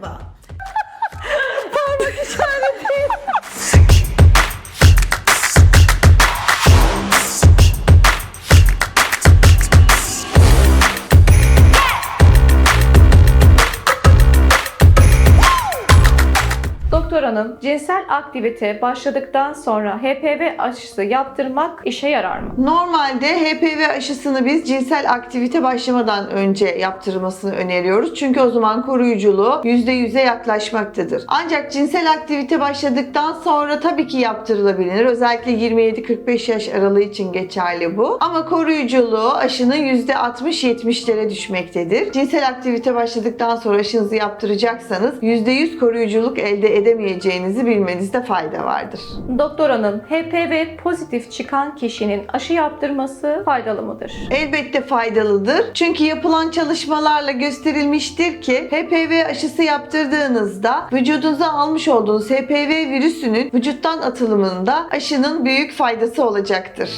Canva. Doktor hanım, cinsel aktivite başladıktan sonra HPV aşısı yaptırmak işe yarar mı? Normalde HPV aşısını biz cinsel aktivite başlamadan önce yaptırılmasını öneriyoruz. Çünkü o zaman koruyuculuğu %100'e yaklaşmaktadır. Ancak cinsel aktivite başladıktan sonra tabii ki yaptırılabilir. Özellikle 27-45 yaş aralığı için geçerli bu. Ama koruyuculuğu aşının %60-70'lere düşmektedir. Cinsel aktivite başladıktan sonra aşınızı yaptıracaksanız %100 koruyuculuk elde edemeyeceğinizi bilmenizde fayda vardır. Doktor hanım, HPV pozitif çıkan kişinin aşı yaptırması faydalı mıdır? Elbette faydalıdır. Çünkü yapılan çalışmalarla gösterilmiştir ki HPV aşısı yaptırdığınızda vücudunuza almış olduğunuz HPV virüsünün vücuttan atılımında aşının büyük faydası olacaktır.